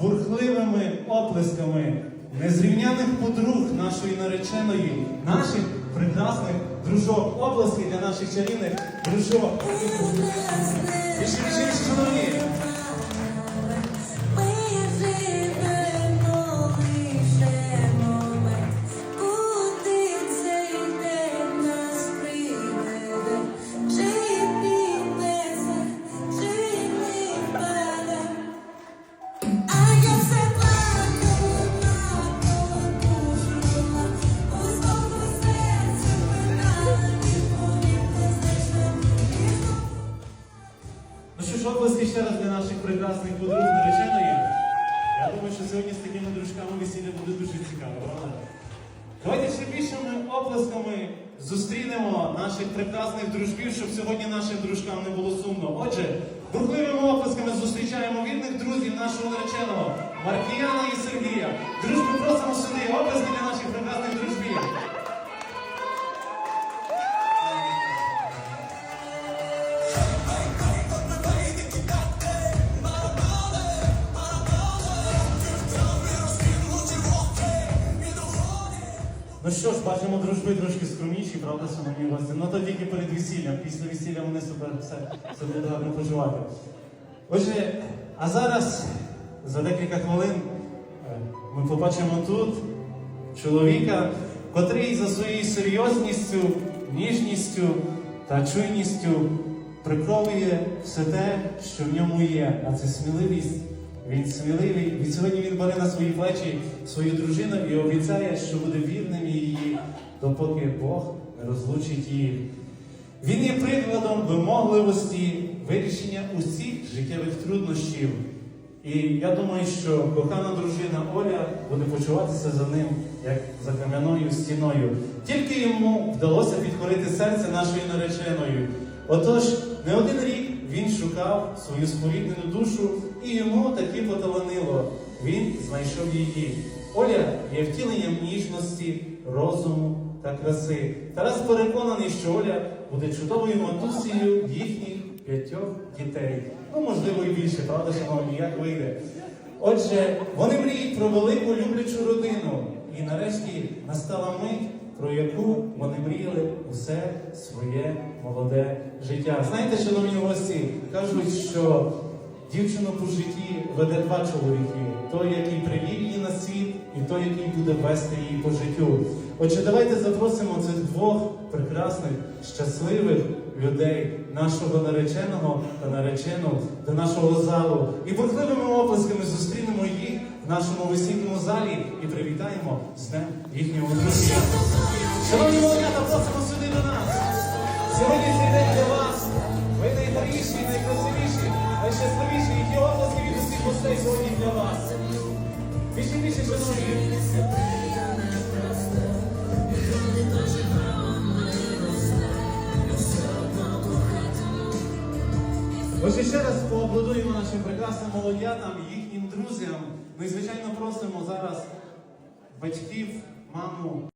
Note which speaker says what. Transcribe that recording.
Speaker 1: бурхливими оплесками незрівняних подруг нашої нареченої, наших прекрасних дружок. Оплески для наших чарівних дружок. І ще більше, що ж, ще раз для наших прекрасних подруг нареченої. Я думаю, що сьогодні з такими дружками весілля буде дуже цікаво, правда? Давайте ще більшими оплесками зустрінемо наших прекрасних дружбів, щоб сьогодні нашим дружкам не було сумно. Отже, бурхливими оплесками зустрічаємо вірних друзів нашого нареченого Маркіяна і Сергія. Дружби Ну що ж, бачимо дружби трошки скромніші, правда, шановні гості? Ну то тільки перед весіллям. Після весілля вони себе все, все буде гарно поживати. Отже, а зараз за декілька хвилин е, ми побачимо тут чоловіка, котрий за своєю серйозністю, ніжністю та чуйністю прикровує все те, що в ньому є, а це сміливість. Він сміливий. Від сьогодні він бере на свої плечі свою дружину і обіцяє, що буде вірним її, допоки Бог не розлучить її. Він є прикладом вимогливості, вирішення усіх життєвих труднощів. І я думаю, що кохана дружина Оля буде почуватися за ним, як за кам'яною стіною. Тільки йому вдалося підкорити серце нашої нареченої. Отож, не один рік він шукав свою споріднену душу, і йому таки поталанило. Він знайшов її. Оля є втіленням ніжності, розуму та краси. Тарас переконаний, що Оля буде чудовою матусею їхніх п'ятьох дітей. Ну, можливо, і більше, правда, шановні, як вийде. Отже, вони мріють про велику люблячу родину. І нарешті настала мить, про яку вони мріяли усе своє молоде життя. Знаєте, шановні гості, кажуть, що дівчину по житті веде два чоловіки: той, який привів її на світ, і той, який буде вести її по життю. Отже, давайте запросимо цих двох прекрасних, щасливих людей, нашого нареченого та наречену до нашого залу. І бурхливими оплесками зустрінемо їх нашому весільному залі і привітаємо з днем їхнього друзі. Шановні молодята, просимо сюди до нас. Сьогодні цей день для вас. Ви найгарніші, найкрасивіші, найщасливіші, які обласки від усіх гостей сьогодні для вас. Більше більше, шановні. Отже, ще раз поаплодуємо нашим прекрасним молодятам, їхнім друзям. Ми, звичайно просимо зараз батьків, маму.